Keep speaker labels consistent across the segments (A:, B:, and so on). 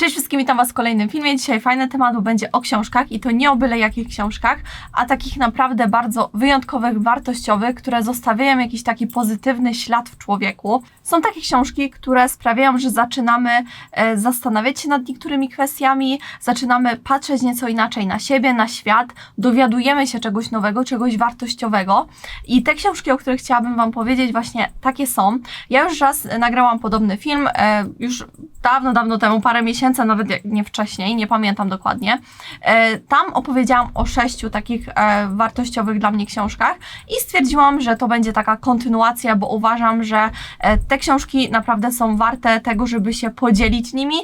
A: Cześć wszystkim, witam Was w kolejnym filmie. Dzisiaj fajny temat, bo będzie o książkach i to nie o byle jakich książkach, a takich naprawdę bardzo wyjątkowych, wartościowych, które zostawiają jakiś taki pozytywny ślad w człowieku. Są takie książki, które sprawiają, że zaczynamy e, zastanawiać się nad niektórymi kwestiami, zaczynamy patrzeć nieco inaczej na siebie, na świat, dowiadujemy się czegoś nowego, czegoś wartościowego. I te książki, o których chciałabym Wam powiedzieć, właśnie takie są. Ja już raz nagrałam podobny film, e, już dawno, dawno temu, parę miesięcy, nawet nie wcześniej, nie pamiętam dokładnie. E, Tam opowiedziałam o sześciu takich e, wartościowych dla mnie książkach i stwierdziłam, że to będzie taka kontynuacja, bo uważam, że e, te książki naprawdę są warte tego, żeby się podzielić nimi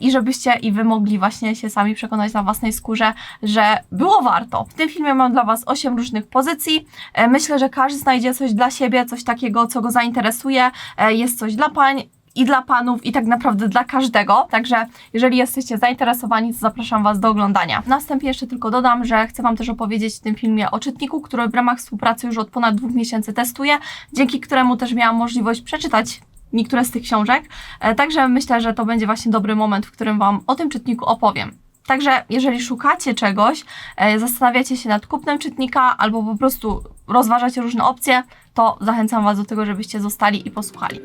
A: i żebyście i wy mogli właśnie się sami przekonać na własnej skórze, że było warto. W tym filmie mam dla was osiem różnych pozycji. Myślę, że każdy znajdzie coś dla siebie, coś takiego, co go zainteresuje. Jest coś dla pań, i dla panów, i tak naprawdę dla każdego. Także jeżeli jesteście zainteresowani, to zapraszam Was do oglądania. Na wstępie jeszcze tylko dodam, że chcę Wam też opowiedzieć w tym filmie o czytniku, który w ramach współpracy już od ponad dwóch miesięcy testuję, dzięki któremu też miałam możliwość przeczytać niektóre z tych książek. E, Także myślę, że to będzie właśnie dobry moment, w którym Wam o tym czytniku opowiem. Także jeżeli szukacie czegoś, e, zastanawiacie się nad kupnem czytnika albo po prostu rozważacie różne opcje, to zachęcam Was do tego, żebyście zostali i posłuchali.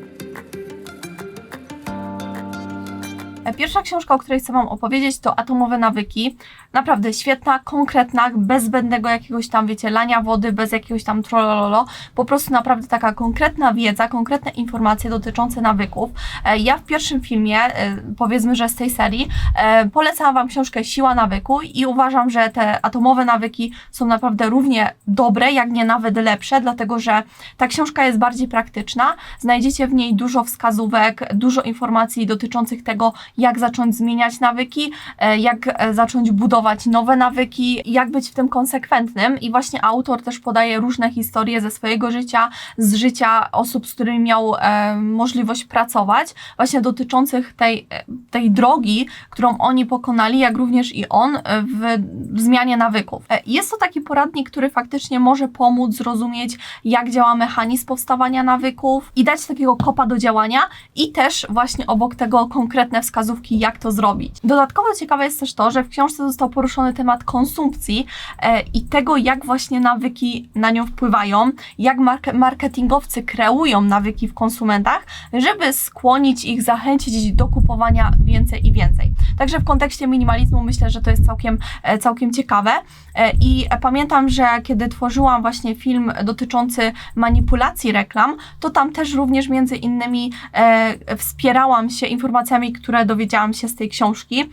A: Pierwsza książka, o której chcę Wam opowiedzieć, to Atomowe nawyki. Naprawdę świetna, konkretna, bez zbędnego jakiegoś tam, wiecie, lania wody, bez jakiegoś tam trollolo. Po prostu naprawdę taka konkretna wiedza, konkretne informacje dotyczące nawyków. E, Ja w pierwszym filmie, e, powiedzmy, że z tej serii, e, polecałam Wam książkę Siła nawyku i uważam, że te atomowe nawyki są naprawdę równie dobre, jak nie nawet lepsze, dlatego że ta książka jest bardziej praktyczna. Znajdziecie w niej dużo wskazówek, dużo informacji dotyczących tego, jak zacząć zmieniać nawyki, e, jak e, zacząć budować nowe nawyki, jak być w tym konsekwentnym. I właśnie autor też podaje różne historie ze swojego życia, z życia osób, z którymi miał e, możliwość pracować, właśnie dotyczących tej, tej drogi, którą oni pokonali, jak również i on w, w zmianie nawyków. Jest to taki poradnik, który faktycznie może pomóc zrozumieć, jak działa mechanizm powstawania nawyków i dać takiego kopa do działania i też właśnie obok tego konkretne wskazówki, jak to zrobić. Dodatkowo ciekawe jest też to, że w książce został poruszony temat konsumpcji e, i tego, jak właśnie nawyki na nią wpływają, jak marke- marketingowcy kreują nawyki w konsumentach, żeby skłonić ich, zachęcić do kupowania więcej i więcej. Także w kontekście minimalizmu myślę, że to jest całkiem, e, całkiem ciekawe. E, I pamiętam, że kiedy tworzyłam właśnie film dotyczący manipulacji reklam, to tam też również między innymi e, wspierałam się informacjami, które dowiedziałam się z tej książki.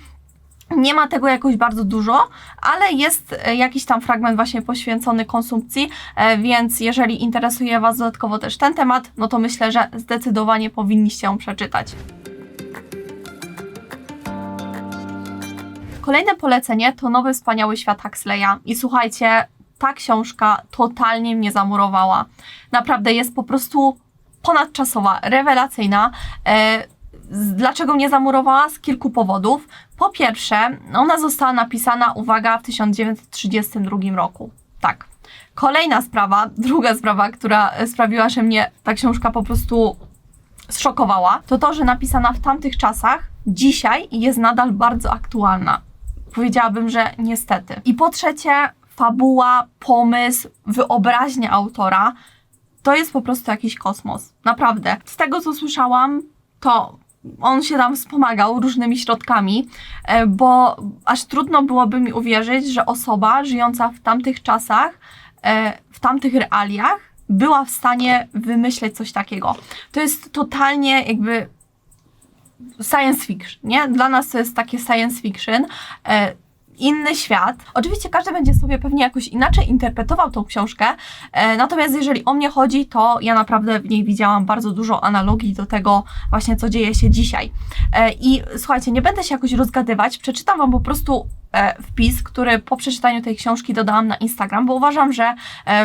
A: Nie ma tego jakoś bardzo dużo, ale jest e, jakiś tam fragment właśnie poświęcony konsumpcji, e, więc jeżeli interesuje Was dodatkowo też ten temat, no to myślę, że zdecydowanie powinniście ją przeczytać. Kolejne polecenie to Nowy Wspaniały Świat Huxleya. I słuchajcie, ta książka totalnie mnie zamurowała. Naprawdę jest po prostu ponadczasowa, rewelacyjna. E, Dlaczego mnie zamurowała? Z kilku powodów. Po pierwsze, ona została napisana, uwaga, w 1932 roku. Tak. Kolejna sprawa, druga sprawa, która sprawiła, że mnie ta książka po prostu zszokowała, to to, że napisana w tamtych czasach, dzisiaj jest nadal bardzo aktualna. Powiedziałabym, że niestety. I po trzecie, fabuła, pomysł, wyobraźnia autora to jest po prostu jakiś kosmos. Naprawdę. Z tego, co słyszałam, to on się tam wspomagał różnymi środkami, e, bo aż trudno byłoby mi uwierzyć, że osoba żyjąca w tamtych czasach, e, w tamtych realiach, była w stanie wymyśleć coś takiego. To jest totalnie jakby science fiction, nie? Dla nas to jest takie science fiction. E, inny świat. Oczywiście każdy będzie sobie pewnie jakoś inaczej interpretował tą książkę, e, natomiast jeżeli o mnie chodzi, to ja naprawdę w niej widziałam bardzo dużo analogii do tego właśnie, co dzieje się dzisiaj. E, I słuchajcie, nie będę się jakoś rozgadywać, przeczytam Wam po prostu e, wpis, który po przeczytaniu tej książki dodałam na Instagram, bo uważam, że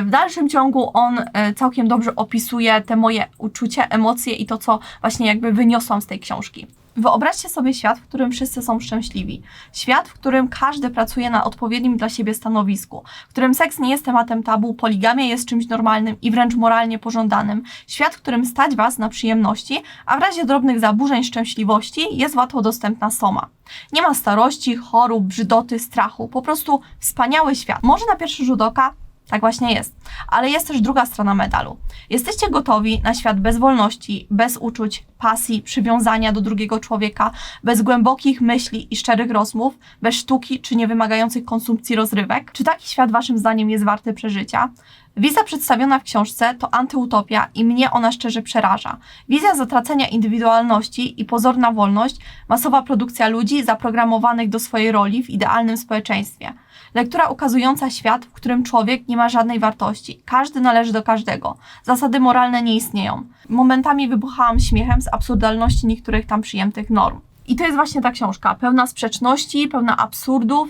A: w dalszym ciągu on całkiem dobrze opisuje te moje uczucia, emocje i to, co właśnie jakby wyniosłam z tej książki. Wyobraźcie sobie świat, w którym wszyscy są szczęśliwi. Świat, w którym każdy pracuje na odpowiednim dla siebie stanowisku, w którym seks nie jest tematem tabu, poligamia jest czymś normalnym i wręcz moralnie pożądanym. Świat, w którym stać Was na przyjemności, a w razie drobnych zaburzeń szczęśliwości jest łatwo dostępna soma. Nie ma starości, chorób, brzydoty, strachu. Po prostu wspaniały świat. Może na pierwszy rzut oka tak właśnie jest. Ale jest też druga strona medalu. Jesteście gotowi na świat bez wolności, bez uczuć, pasji, przywiązania do drugiego człowieka, bez głębokich myśli i szczerych rozmów, bez sztuki czy niewymagających konsumpcji rozrywek? Czy taki świat Waszym zdaniem jest warty przeżycia? Wizja przedstawiona w książce to antyutopia i mnie ona szczerze przeraża. Wizja zatracenia indywidualności i pozorna wolność, masowa produkcja ludzi zaprogramowanych do swojej roli w idealnym społeczeństwie. Lektura ukazująca świat, w którym człowiek nie ma żadnej wartości. Każdy należy do każdego. Zasady moralne nie istnieją. Momentami wybuchałam śmiechem z absurdalności niektórych tam przyjętych norm. I to jest właśnie ta książka, pełna sprzeczności, pełna absurdów,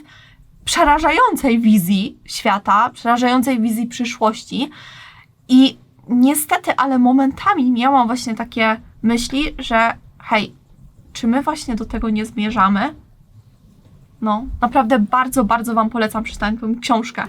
A: przerażającej wizji świata, przerażającej wizji przyszłości. I niestety, ale momentami miałam właśnie takie myśli, że hej, czy my właśnie do tego nie zmierzamy? No, naprawdę bardzo, bardzo Wam polecam przeczytać tę książkę.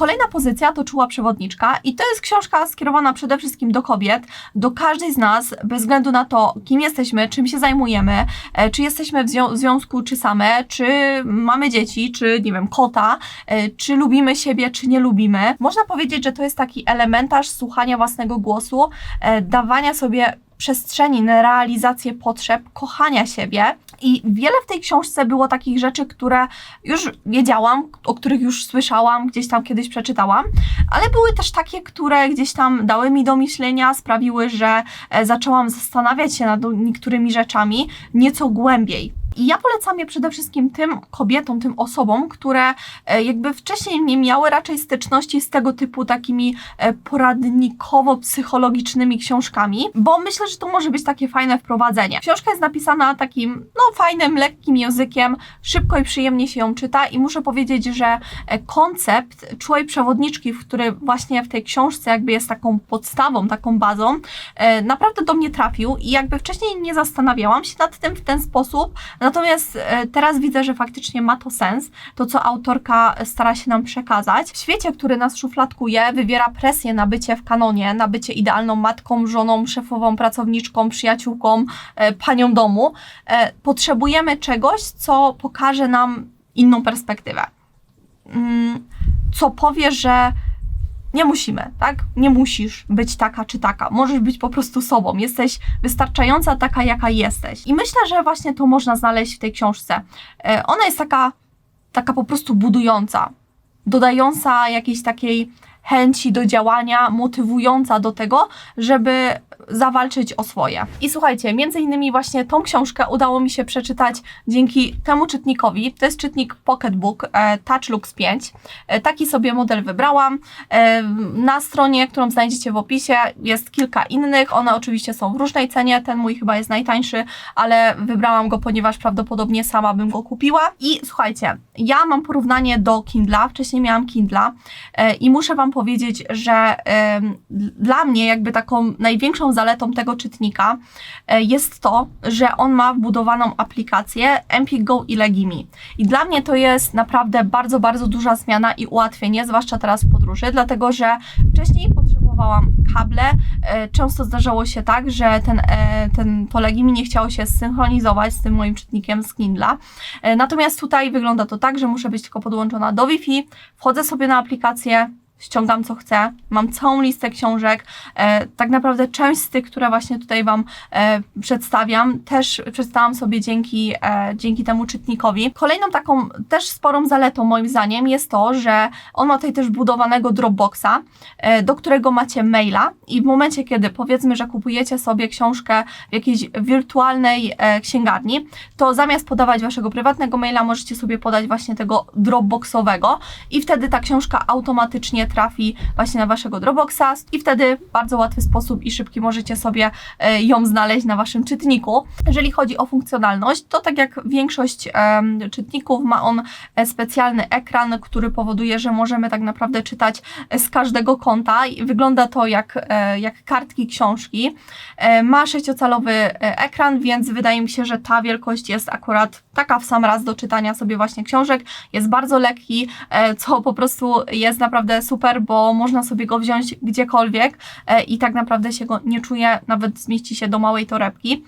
A: Kolejna pozycja to Czuła Przewodniczka i to jest książka skierowana przede wszystkim do kobiet, do każdej z nas, bez względu na to, kim jesteśmy, czym się zajmujemy, e, czy jesteśmy w zwią- związku, czy same, czy mamy dzieci, czy nie wiem, kota, e, czy lubimy siebie, czy nie lubimy. Można powiedzieć, że to jest taki elementarz słuchania własnego głosu, e, dawania sobie przestrzeni na realizację potrzeb, kochania siebie. I wiele w tej książce było takich rzeczy, które już wiedziałam, o których już słyszałam, gdzieś tam kiedyś przeczytałam, ale były też takie, które gdzieś tam dały mi do myślenia, sprawiły, że e, zaczęłam zastanawiać się nad niektórymi rzeczami nieco głębiej. I ja polecam je przede wszystkim tym kobietom, tym osobom, które e, jakby wcześniej nie miały raczej styczności z tego typu takimi e, poradnikowo-psychologicznymi książkami, bo myślę, że to może być takie fajne wprowadzenie. Książka jest napisana takim, no fajnym, lekkim językiem, szybko i przyjemnie się ją czyta i muszę powiedzieć, że e, koncept czułej przewodniczki, który właśnie w tej książce jakby jest taką podstawą, taką bazą, naprawdę do mnie trafił i jakby wcześniej nie zastanawiałam się nad tym w ten sposób, Natomiast e, teraz widzę, że faktycznie ma to sens, to co autorka stara się nam przekazać. W świecie, który nas szufladkuje, wywiera presję na bycie w kanonie, na bycie idealną matką, żoną, szefową, pracowniczką, przyjaciółką, e, panią domu. E, potrzebujemy czegoś, co pokaże nam inną perspektywę. Mm, co powie, że nie musimy, tak? Nie musisz być taka czy taka. Możesz być po prostu sobą. Jesteś wystarczająca taka, jaka jesteś. I myślę, że właśnie to można znaleźć w tej książce. E, ona jest taka, taka po prostu budująca, dodająca jakiejś takiej chęci do działania, motywująca do tego, żeby zawalczyć o swoje. I słuchajcie, między innymi właśnie tą książkę udało mi się przeczytać dzięki temu czytnikowi. To jest czytnik Pocketbook e, Touch Lux 5. E, taki sobie model wybrałam. E, na stronie, którą znajdziecie w opisie, jest kilka innych. One oczywiście są w różnej cenie. Ten mój chyba jest najtańszy, ale wybrałam go, ponieważ prawdopodobnie sama bym go kupiła. I słuchajcie, ja mam porównanie do Kindla. Wcześniej miałam Kindla i muszę Wam powiedzieć, że dla mnie jakby taką największą zaletą tego czytnika e, jest to, że on ma wbudowaną aplikację Empik Go i Legimi. I dla mnie to jest naprawdę bardzo, bardzo duża zmiana i ułatwienie, zwłaszcza teraz w podróży, dlatego że wcześniej potrzebowałam kable. E, często zdarzało się tak, że ten, e, ten, to Legimi nie chciało się zsynchronizować z tym moim czytnikiem z Kindla. Natomiast tutaj wygląda to tak, że muszę być tylko podłączona do Wi-Fi, wchodzę sobie na aplikację, ściągam co chcę, mam całą listę książek. E, tak naprawdę część z tych, które właśnie tutaj Wam e, przedstawiam, też przeczytałam sobie dzięki, e, dzięki temu czytnikowi. Kolejną taką też sporą zaletą moim zdaniem jest to, że on ma tutaj też budowanego Dropboxa, e, do którego macie maila i w momencie, kiedy powiedzmy, że kupujecie sobie książkę w jakiejś wirtualnej e, księgarni, to zamiast podawać Waszego prywatnego maila, możecie sobie podać właśnie tego Dropboxowego i wtedy ta książka automatycznie trafi właśnie na waszego Dropboxa i wtedy w bardzo łatwy sposób i szybki możecie sobie e, ją znaleźć na waszym czytniku. Jeżeli chodzi o funkcjonalność, to tak jak większość czytników ma on e, specjalny ekran, który powoduje, że możemy tak naprawdę czytać e, z każdego konta i wygląda to jak, jak kartki książki. Ma sześciocalowy ekran, więc wydaje mi się, że ta wielkość jest akurat taka w sam raz do czytania sobie właśnie książek. Jest bardzo lekki, co po prostu jest naprawdę super, bo można sobie go wziąć gdziekolwiek e, i tak naprawdę się go nie czuje, nawet zmieści się do małej torebki.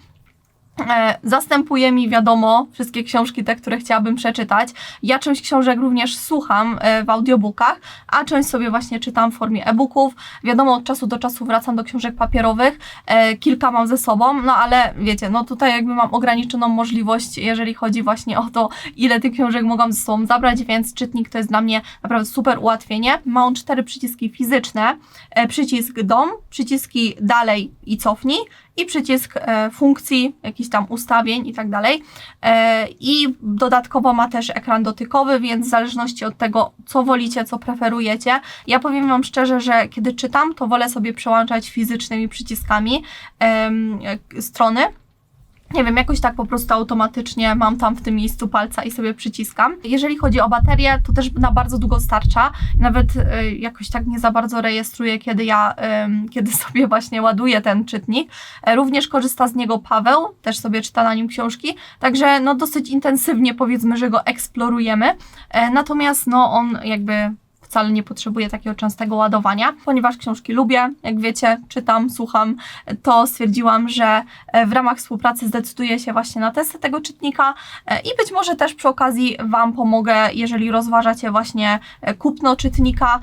A: E, Zastępuje mi, wiadomo, wszystkie książki, te, które chciałabym przeczytać. Ja część książek również słucham e, w audiobookach, a część sobie właśnie czytam w formie e-booków. Wiadomo, od czasu do czasu wracam do książek papierowych, e, kilka mam ze sobą, no ale wiecie, no tutaj jakby mam ograniczoną możliwość, jeżeli chodzi właśnie o to, ile tych książek mogłam ze sobą zabrać, więc czytnik to jest dla mnie naprawdę super ułatwienie. Ma on cztery przyciski fizyczne, przycisk dom, przyciski dalej i cofnij i przycisk e, funkcji, jakichś tam ustawień i tak dalej. E, I dodatkowo ma też ekran dotykowy, więc w zależności od tego, co wolicie, co preferujecie. Ja powiem Wam szczerze, że kiedy czytam, to wolę sobie przełączać fizycznymi przyciskami e, strony. Nie wiem, jakoś tak po prostu automatycznie mam tam w tym miejscu palca i sobie przyciskam. Jeżeli chodzi o baterię, to też na bardzo długo starcza. Nawet y, jakoś tak nie za bardzo rejestruję, kiedy ja, ym, kiedy sobie właśnie ładuję ten czytnik. E, Również korzysta z niego Paweł, też sobie czyta na nim książki. Także no dosyć intensywnie powiedzmy, że go eksplorujemy. E, Natomiast no on jakby wcale nie potrzebuję takiego częstego ładowania, ponieważ książki lubię, jak wiecie, czytam, słucham, to stwierdziłam, że e, w ramach współpracy zdecyduję się właśnie na testy tego czytnika e, i być może też przy okazji Wam pomogę, jeżeli rozważacie właśnie e, kupno czytnika.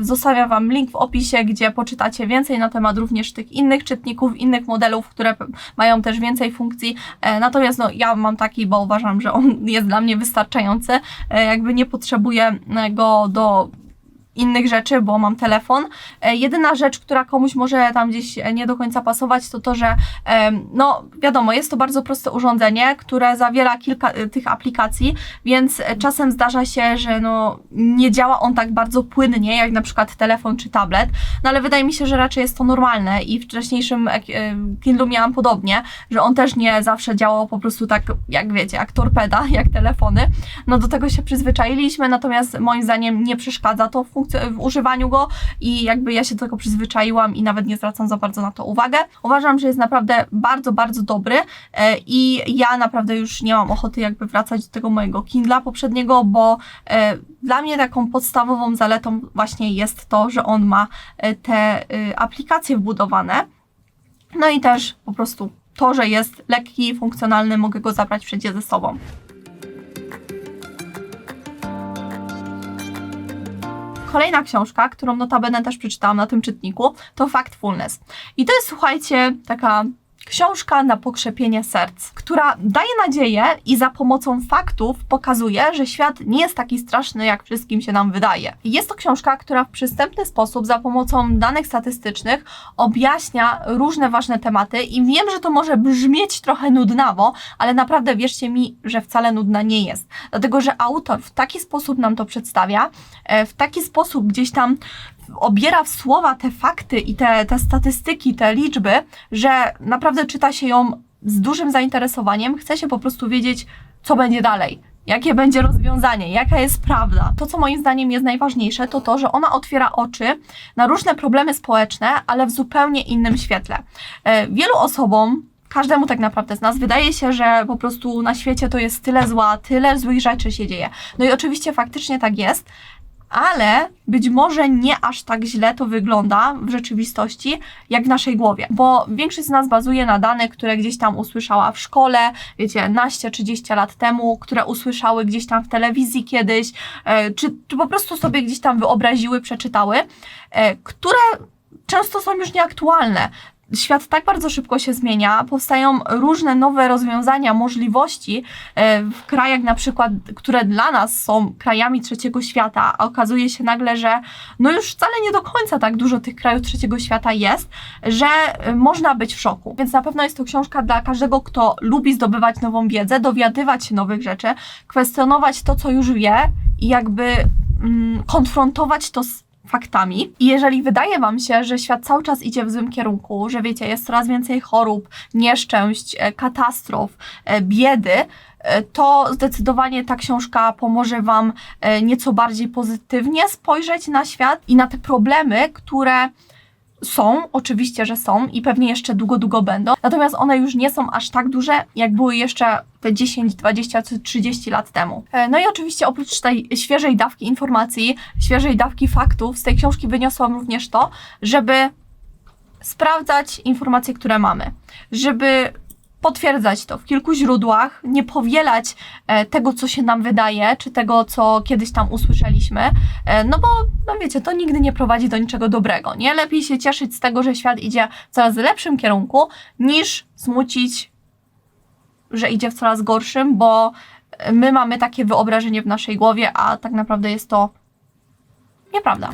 A: Zostawiam Wam link w opisie, gdzie poczytacie więcej na temat również tych innych czytników, innych modelów, które mają też więcej funkcji. Natomiast no, ja mam taki, bo uważam, że on jest dla mnie wystarczający. Jakby nie potrzebuję go do innych rzeczy, bo mam telefon. E, jedyna rzecz, która komuś może tam gdzieś e, nie do końca pasować, to to, że no wiadomo, jest to bardzo proste urządzenie, które zawiera kilka e, tych aplikacji, więc czasem zdarza się, że no nie działa on tak bardzo płynnie, jak na przykład telefon czy tablet, no ale wydaje mi się, że raczej jest to normalne i w wcześniejszym Kindle miałam podobnie, że on też nie zawsze działał po prostu tak, jak wiecie, jak torpeda, jak telefony. No do tego się przyzwyczailiśmy, natomiast moim zdaniem nie przeszkadza to w, w używaniu go i jakby ja się do tego przyzwyczaiłam i nawet nie zwracam za bardzo na to uwagę. Uważam, że jest naprawdę bardzo, bardzo dobry e, i ja naprawdę już nie mam ochoty jakby wracać do tego mojego Kindla poprzedniego, bo e, dla mnie taką podstawową zaletą właśnie jest to, że on ma e, te aplikacje wbudowane. No i też po prostu to, że jest lekki, funkcjonalny, mogę go zabrać wszędzie ze sobą. Kolejna książka, którą notabene też przeczytałam na tym czytniku, to Factfulness. I to jest, słuchajcie, taka książka na pokrzepienie serc, która daje nadzieję i za pomocą faktów pokazuje, że świat nie jest taki straszny, jak wszystkim się nam wydaje. Jest to książka, która w przystępny sposób, za pomocą danych statystycznych, objaśnia różne ważne tematy i wiem, że to może brzmieć trochę nudnawo, ale naprawdę wierzcie mi, że wcale nudna nie jest. Dlatego, że autor w taki sposób nam to przedstawia, e, w taki sposób gdzieś tam obiera w słowa te fakty i te, te statystyki, te liczby, że naprawdę czyta się ją z dużym zainteresowaniem. Chce się po prostu wiedzieć, co będzie dalej. Jakie będzie rozwiązanie, jaka jest prawda. To, co moim zdaniem jest najważniejsze, to to, że ona otwiera oczy na różne problemy społeczne, ale w zupełnie innym świetle. E, Wielu osobom, każdemu tak naprawdę z nas wydaje się, że po prostu na świecie to jest tyle zła, tyle złych rzeczy się dzieje. No i oczywiście faktycznie tak jest, ale być może nie aż tak źle to wygląda w rzeczywistości, jak w naszej głowie. Bo większość z nas bazuje na danych, które gdzieś tam usłyszała w szkole, wiecie, naście, 30 lat temu, które usłyszały gdzieś tam w telewizji kiedyś, e, czy, czy po prostu sobie gdzieś tam wyobraziły, przeczytały, e, które często są już nieaktualne. Świat tak bardzo szybko się zmienia, powstają różne nowe rozwiązania, możliwości e, w krajach na przykład, które dla nas są krajami trzeciego świata, a okazuje się nagle, że no już wcale nie do końca tak dużo tych krajów trzeciego świata jest, że e, można być w szoku. Więc na pewno jest to książka dla każdego, kto lubi zdobywać nową wiedzę, dowiadywać się nowych rzeczy, kwestionować to, co już wie i jakby mm, konfrontować to z faktami. I jeżeli wydaje Wam się, że świat cały czas idzie w złym kierunku, że wiecie, jest coraz więcej chorób, nieszczęść, e, katastrof, e, biedy, e, to zdecydowanie ta książka pomoże Wam nieco bardziej pozytywnie spojrzeć na świat i na te problemy, które są, oczywiście, że są i pewnie jeszcze długo, długo będą. Natomiast one już nie są aż tak duże, jak były jeszcze te 10, 20 czy 30 lat temu. E, No i oczywiście oprócz tej świeżej dawki informacji, świeżej dawki faktów, z tej książki wyniosłam również to, żeby sprawdzać informacje, które mamy, żeby potwierdzać to w kilku źródłach, nie powielać e, tego, co się nam wydaje, czy tego, co kiedyś tam usłyszeliśmy, e, no bo, no wiecie, to nigdy nie prowadzi do niczego dobrego, nie? Lepiej się cieszyć z tego, że świat idzie w coraz lepszym kierunku, niż smucić, że idzie w coraz gorszym, bo my mamy takie wyobrażenie w naszej głowie, a tak naprawdę jest to nieprawda.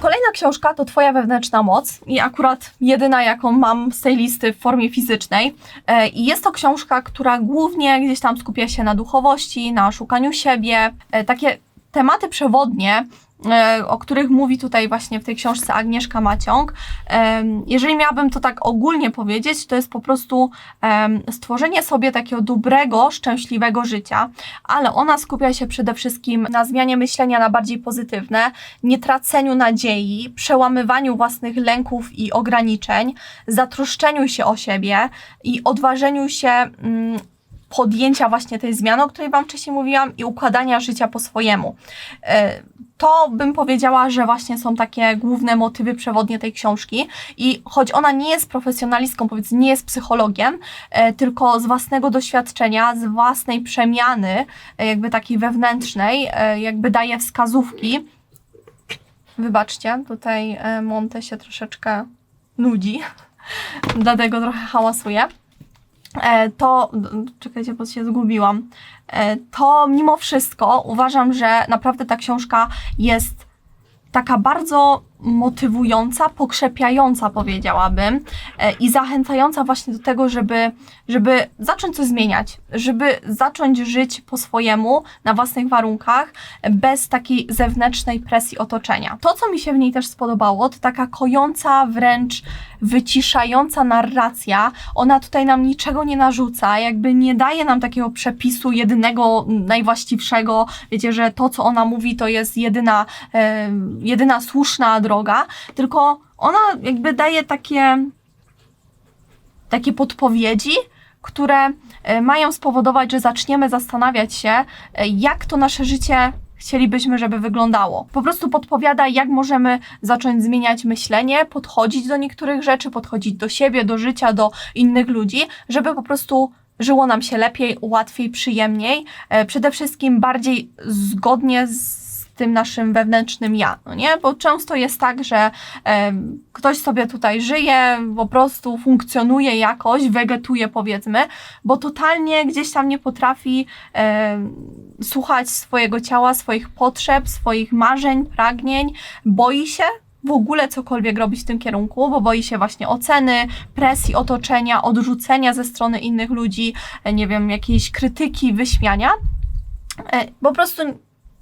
A: Kolejna książka to Twoja wewnętrzna moc i akurat jedyna, jaką mam z tej listy w formie fizycznej. E, I jest to książka, która głównie gdzieś tam skupia się na duchowości, na szukaniu siebie. E, Takie tematy przewodnie, e, o których mówi tutaj właśnie w tej książce Agnieszka Maciąg. Em, Jeżeli miałabym to tak ogólnie powiedzieć, to jest po prostu em, stworzenie sobie takiego dobrego, szczęśliwego życia, ale ona skupia się przede wszystkim na zmianie myślenia na bardziej pozytywne, nie traceniu nadziei, przełamywaniu własnych lęków i ograniczeń, zatroszczeniu się o siebie i odważeniu się mm, podjęcia właśnie tej zmiany, o której Wam wcześniej mówiłam, i układania życia po swojemu. E, To bym powiedziała, że właśnie są takie główne motywy przewodnie tej książki. I choć ona nie jest profesjonalistką, powiedzmy, nie jest psychologiem, e, tylko z własnego doświadczenia, z własnej przemiany, e, jakby takiej wewnętrznej, jakby daje wskazówki. Wybaczcie, tutaj Monte się troszeczkę nudzi, dlatego trochę hałasuje to, czekajcie, bo się zgubiłam, e, to mimo wszystko uważam, że naprawdę ta książka jest taka bardzo motywująca, pokrzepiająca powiedziałabym e, i zachęcająca właśnie do tego, żeby, żeby zacząć coś zmieniać, żeby zacząć żyć po swojemu, na własnych warunkach, bez takiej zewnętrznej presji otoczenia. To, co mi się w niej też spodobało, to taka kojąca, wręcz wyciszająca narracja. Ona tutaj nam niczego nie narzuca, jakby nie daje nam takiego przepisu jedynego, najwłaściwszego. Wiecie, że to, co ona mówi, to jest jedyna, e, jedyna słuszna droga, tylko ona jakby daje takie, takie podpowiedzi, które e, mają spowodować, że zaczniemy zastanawiać się, e, jak to nasze życie chcielibyśmy, żeby wyglądało. Po prostu podpowiada, jak możemy zacząć zmieniać myślenie, podchodzić do niektórych rzeczy, podchodzić do siebie, do życia, do innych ludzi, żeby po prostu żyło nam się lepiej, łatwiej, przyjemniej, e, przede wszystkim bardziej zgodnie z tym naszym wewnętrznym ja, no nie? Bo często jest tak, że e, ktoś sobie tutaj żyje, po prostu funkcjonuje jakoś, wegetuje powiedzmy, bo totalnie gdzieś tam nie potrafi e, słuchać swojego ciała, swoich potrzeb, swoich marzeń, pragnień, boi się w ogóle cokolwiek robić w tym kierunku, bo boi się właśnie oceny, presji otoczenia, odrzucenia ze strony innych ludzi, nie wiem, jakiejś krytyki, wyśmiania. E, Po prostu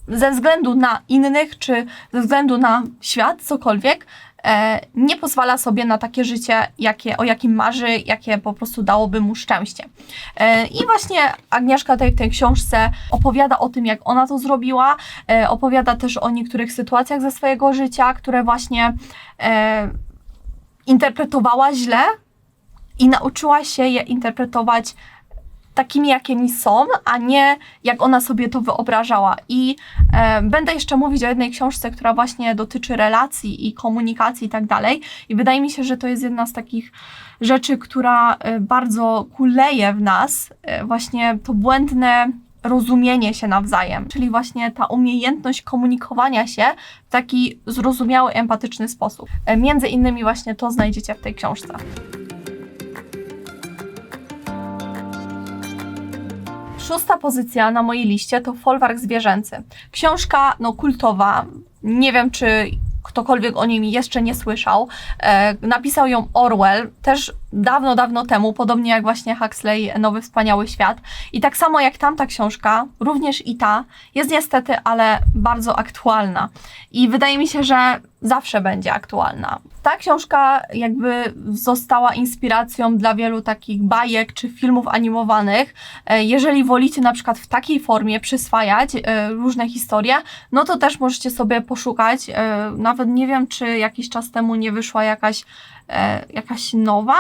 A: ze względu na innych, czy ze względu na świat, cokolwiek, e, nie pozwala sobie na takie życie, jakie, o jakim marzy, jakie po prostu dałoby mu szczęście. E, I właśnie Agnieszka w tej książce opowiada o tym, jak ona to zrobiła, e, opowiada też o niektórych sytuacjach ze swojego życia, które właśnie interpretowała źle i nauczyła się je interpretować takimi, jakimi są, a nie jak ona sobie to wyobrażała. I e, będę jeszcze mówić o jednej książce, która właśnie dotyczy relacji i komunikacji i tak dalej. I wydaje mi się, że to jest jedna z takich rzeczy, która e, bardzo kuleje w nas, e, właśnie to błędne rozumienie się nawzajem, czyli właśnie ta umiejętność komunikowania się w taki zrozumiały, empatyczny sposób. E, Między innymi właśnie to znajdziecie w tej książce. Szósta pozycja na mojej liście to Folwark Zwierzęcy. Książka no, kultowa. Nie wiem, czy ktokolwiek o niej jeszcze nie słyszał. E, napisał ją Orwell. Też dawno, dawno temu, podobnie jak właśnie Huxley Nowy Wspaniały Świat. I tak samo jak tamta książka, również i ta jest niestety, ale bardzo aktualna. I wydaje mi się, że zawsze będzie aktualna. Ta książka jakby została inspiracją dla wielu takich bajek czy filmów animowanych. E, Jeżeli wolicie na przykład w takiej formie przyswajać e, różne historie, no to też możecie sobie poszukać. E, Nawet nie wiem, czy jakiś czas temu nie wyszła jakaś, jakaś nowa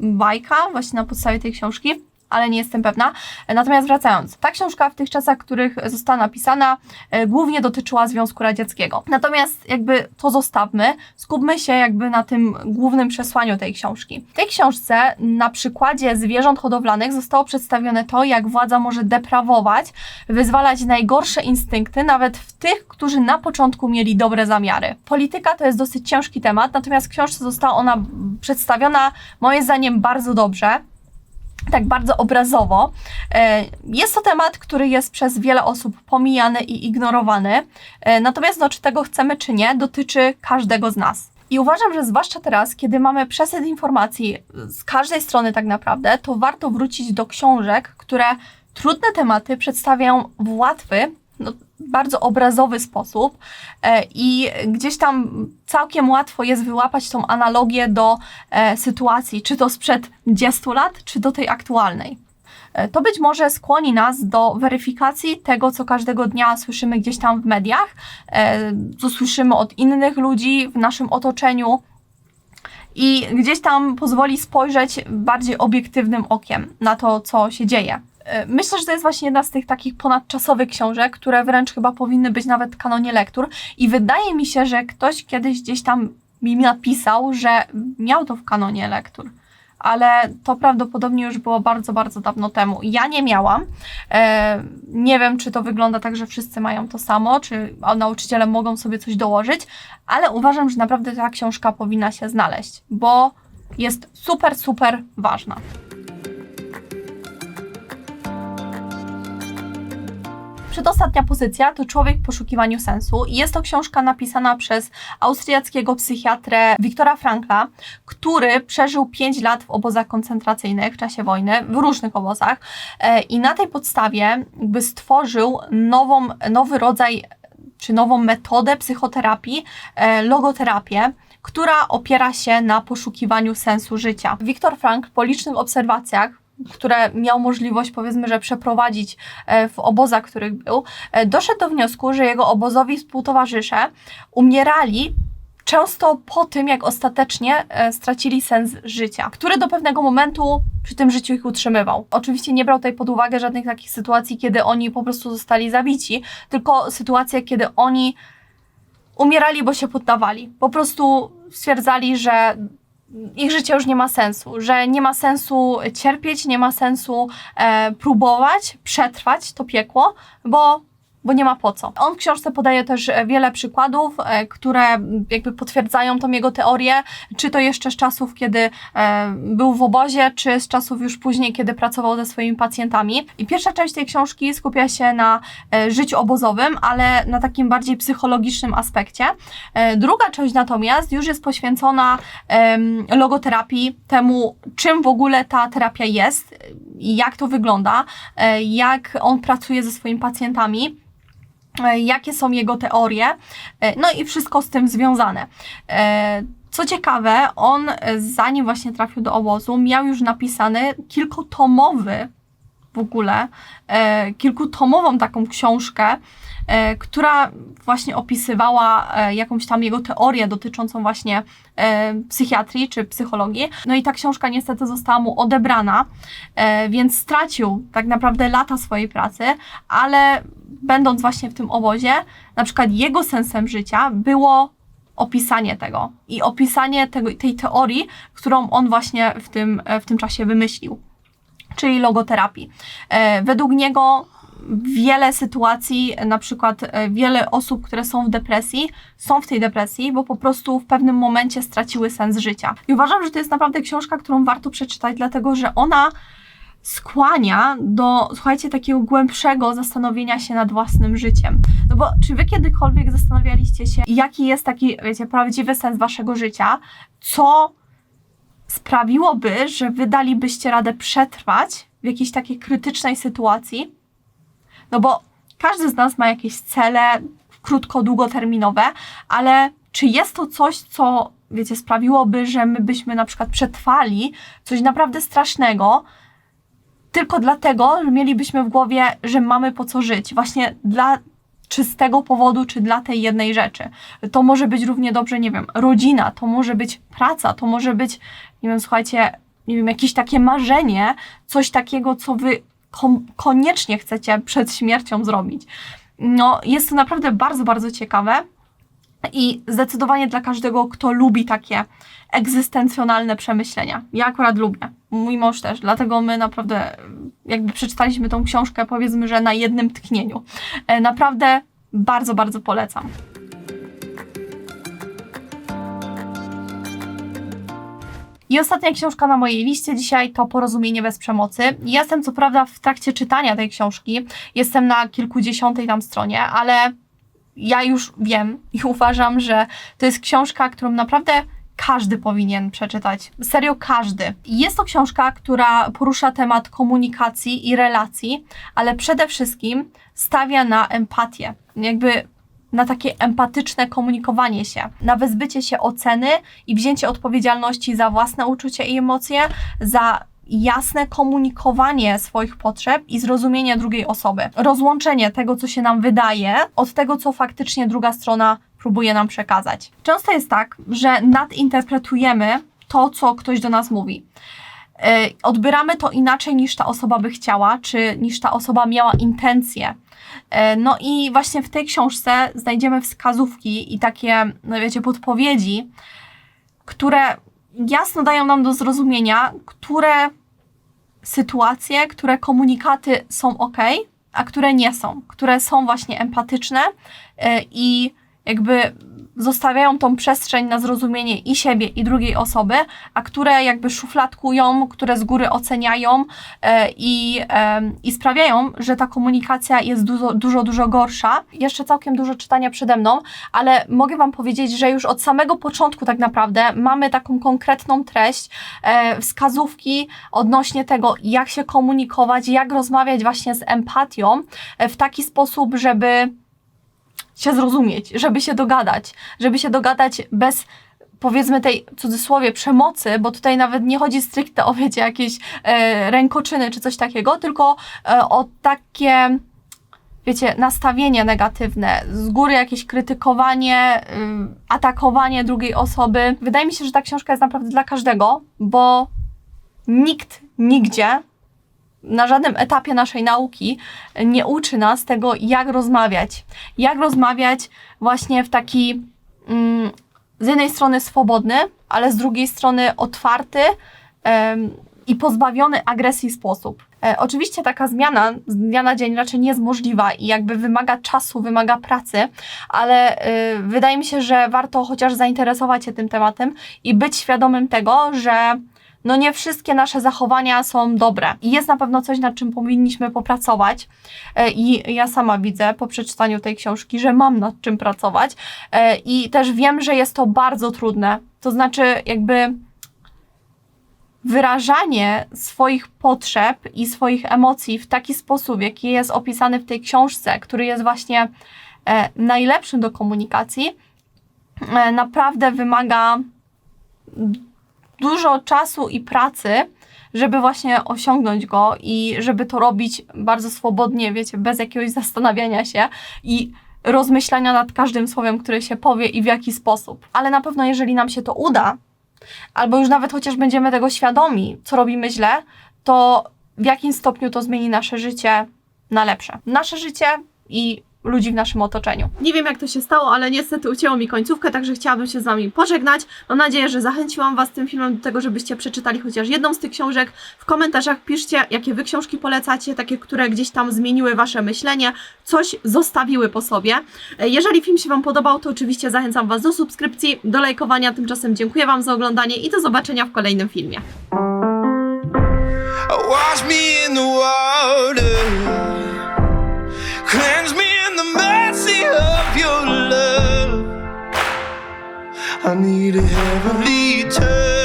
A: bajka właśnie na podstawie tej książki. Ale nie jestem pewna. Natomiast wracając, ta książka w tych czasach, w których została napisana, e, głównie dotyczyła Związku Radzieckiego. Natomiast jakby to zostawmy, skupmy się jakby na tym głównym przesłaniu tej książki. W tej książce na przykładzie zwierząt hodowlanych zostało przedstawione to, jak władza może deprawować, wyzwalać najgorsze instynkty, nawet w tych, którzy na początku mieli dobre zamiary. Polityka to jest dosyć ciężki temat, natomiast w książce została ona przedstawiona moim zdaniem bardzo dobrze tak bardzo obrazowo. E, Jest to temat, który jest przez wiele osób pomijany i ignorowany. E, Natomiast, no, czy tego chcemy, czy nie, dotyczy każdego z nas. I uważam, że zwłaszcza teraz, kiedy mamy przesyt informacji z każdej strony, tak naprawdę, to warto wrócić do książek, które trudne tematy przedstawiają w łatwy, no, bardzo obrazowy sposób e, i gdzieś tam całkiem łatwo jest wyłapać tą analogię do e, sytuacji, czy to sprzed 20 lat, czy do tej aktualnej. E, To być może skłoni nas do weryfikacji tego, co każdego dnia słyszymy gdzieś tam w mediach, co słyszymy od innych ludzi w naszym otoczeniu, i gdzieś tam pozwoli spojrzeć bardziej obiektywnym okiem na to, co się dzieje. E, Myślę, że to jest właśnie jedna z tych takich ponadczasowych książek, które wręcz chyba powinny być nawet w kanonie lektur. I wydaje mi się, że ktoś kiedyś gdzieś tam mi napisał, że miał to w kanonie lektur. Ale to prawdopodobnie już było bardzo, bardzo dawno temu. Ja nie miałam. E, nie wiem, czy to wygląda tak, że wszyscy mają to samo, czy nauczyciele mogą sobie coś dołożyć, ale uważam, że naprawdę ta książka powinna się znaleźć, bo jest super, super ważna. Przedostatnia pozycja to Człowiek w poszukiwaniu sensu jest to książka napisana przez austriackiego psychiatrę Wiktora Frankla, który przeżył 5 lat w obozach koncentracyjnych w czasie wojny, w różnych obozach e, i na tej podstawie jakby stworzył nową, nowy rodzaj czy nową metodę psychoterapii, e, logoterapię, która opiera się na poszukiwaniu sensu życia. Wiktor Frankl po licznych obserwacjach które miał możliwość, powiedzmy, że przeprowadzić e, w obozach, których był, e, doszedł do wniosku, że jego obozowi współtowarzysze umierali często po tym, jak ostatecznie e, stracili sens życia, który do pewnego momentu przy tym życiu ich utrzymywał. Oczywiście nie brał tutaj pod uwagę żadnych takich sytuacji, kiedy oni po prostu zostali zabici, tylko sytuacje, kiedy oni umierali, bo się poddawali. Po prostu stwierdzali, że ich życie już nie ma sensu, że nie ma sensu cierpieć, nie ma sensu e, próbować przetrwać to piekło, bo, bo nie ma po co. On w książce podaje też e, wiele przykładów, e, które jakby potwierdzają tą jego teorię, czy to jeszcze z czasów, kiedy e, był w obozie, czy z czasów już później, kiedy pracował ze swoimi pacjentami. I pierwsza część tej książki skupia się na życiu obozowym, ale na takim bardziej psychologicznym aspekcie. Druga część natomiast już jest poświęcona logoterapii, temu czym w ogóle ta terapia jest, jak to wygląda, jak on pracuje ze swoimi pacjentami jakie są jego teorie, e, no i wszystko z tym związane. E, Co ciekawe, on e, zanim właśnie trafił do obozu, miał już napisany kilkutomowy w ogóle, e, kilkutomową taką książkę, e, która właśnie opisywała e, jakąś tam jego teorię dotyczącą właśnie e, psychiatrii czy psychologii. No i ta książka niestety została mu odebrana, e, więc stracił tak naprawdę lata swojej pracy, ale będąc właśnie w tym obozie, na przykład jego sensem życia było opisanie tego i opisanie tego, tej teorii, którą on właśnie w tym, w tym czasie wymyślił, czyli logoterapii. E, Według niego wiele sytuacji, na przykład e, wiele osób, które są w depresji, są w tej depresji, bo po prostu w pewnym momencie straciły sens życia. I uważam, że to jest naprawdę książka, którą warto przeczytać, dlatego że ona skłania do, słuchajcie, takiego głębszego zastanowienia się nad własnym życiem. No bo czy wy kiedykolwiek zastanawialiście się, jaki jest taki, wiecie, prawdziwy sens waszego życia? Co sprawiłoby, że wy dalibyście radę przetrwać w jakiejś takiej krytycznej sytuacji? No bo każdy z nas ma jakieś cele krótko, długoterminowe, ale czy jest to coś, co, wiecie, sprawiłoby, że my byśmy na przykład przetrwali coś naprawdę strasznego, tylko dlatego, że mielibyśmy w głowie, że mamy po co żyć, właśnie dla czystego powodu, czy dla tej jednej rzeczy. To może być równie dobrze, nie wiem, rodzina, to może być praca, to może być, nie wiem, słuchajcie, nie wiem, jakieś takie marzenie, coś takiego, co wy koniecznie chcecie przed śmiercią zrobić. No, jest to naprawdę bardzo, bardzo ciekawe i zdecydowanie dla każdego, kto lubi takie egzystencjonalne przemyślenia. Ja akurat lubię. Mój mąż też, dlatego my naprawdę jakby przeczytaliśmy tą książkę, powiedzmy, że na jednym tknieniu. E, Naprawdę bardzo, bardzo polecam. I ostatnia książka na mojej liście dzisiaj to Porozumienie bez przemocy. Jestem co prawda w trakcie czytania tej książki, jestem na kilkudziesiątej tam stronie, ale ja już wiem i uważam, że to jest książka, którą naprawdę każdy powinien przeczytać. Serio każdy. Jest to książka, która porusza temat komunikacji i relacji, ale przede wszystkim stawia na empatię. Jakby na takie empatyczne komunikowanie się, na wyzbycie się oceny i wzięcie odpowiedzialności za własne uczucia i emocje, za jasne komunikowanie swoich potrzeb i zrozumienie drugiej osoby. Rozłączenie tego, co się nam wydaje, od tego, co faktycznie druga strona próbuje nam przekazać. Często jest tak, że nadinterpretujemy to, co ktoś do nas mówi. Yy, Odbieramy to inaczej niż ta osoba by chciała, czy niż ta osoba miała intencje. E, No i właśnie w tej książce znajdziemy wskazówki i takie, no wiecie, podpowiedzi, które jasno dają nam do zrozumienia, które sytuacje, które komunikaty są ok, a które nie są, które są właśnie empatyczne e, i jakby zostawiają tą przestrzeń na zrozumienie i siebie, i drugiej osoby, a które jakby szufladkują, które z góry oceniają e, i, em, i sprawiają, że ta komunikacja jest dużo, dużo, dużo gorsza. Jeszcze całkiem dużo czytania przede mną, ale mogę Wam powiedzieć, że już od samego początku tak naprawdę mamy taką konkretną treść, e, wskazówki odnośnie tego, jak się komunikować, jak rozmawiać właśnie z empatią e, w taki sposób, żeby się zrozumieć, żeby się dogadać, żeby się dogadać bez powiedzmy tej cudzysłowie przemocy, bo tutaj nawet nie chodzi stricte o wiecie jakieś e, rękoczyny czy coś takiego, tylko e, o takie wiecie, nastawienie negatywne, z góry jakieś krytykowanie, ym, atakowanie drugiej osoby. Wydaje mi się, że ta książka jest naprawdę dla każdego, bo nikt nigdzie na żadnym etapie naszej nauki nie uczy nas tego, jak rozmawiać. Jak rozmawiać właśnie w taki mm, z jednej strony swobodny, ale z drugiej strony otwarty i pozbawiony agresji sposób. E, oczywiście taka zmiana z dnia na dzień raczej nie jest możliwa i jakby wymaga czasu, wymaga pracy, ale y, wydaje mi się, że warto chociaż zainteresować się tym tematem i być świadomym tego, że no nie wszystkie nasze zachowania są dobre. I jest na pewno coś, nad czym powinniśmy popracować. E, I ja sama widzę po przeczytaniu tej książki, że mam nad czym pracować. E, I też wiem, że jest to bardzo trudne. To znaczy, jakby wyrażanie swoich potrzeb i swoich emocji w taki sposób, jaki jest opisany w tej książce, który jest właśnie e, najlepszym do komunikacji, naprawdę wymaga dużo czasu i pracy, żeby właśnie osiągnąć go i żeby to robić bardzo swobodnie, wiecie, bez jakiegoś zastanawiania się i rozmyślania nad każdym słowem, które się powie i w jaki sposób. Ale na pewno, jeżeli nam się to uda, albo już nawet chociaż będziemy tego świadomi, co robimy źle, to w jakim stopniu to zmieni nasze życie na lepsze. Nasze życie i ludzi w naszym otoczeniu. Nie wiem jak to się stało, ale niestety ucięło mi końcówkę, także chciałabym się z Wami pożegnać. Mam nadzieję, że zachęciłam Was tym filmem do tego, żebyście przeczytali chociaż jedną z tych książek. W komentarzach piszcie, jakie Wy książki polecacie, takie, które gdzieś tam zmieniły Wasze myślenie, coś zostawiły po sobie. Jeżeli film się Wam podobał, to oczywiście zachęcam Was do subskrypcji, do lajkowania. Tymczasem dziękuję Wam za oglądanie i do zobaczenia w kolejnym filmie.
B: Wash me in the water, cleanse me mercy of your love. I need a heavenly touch.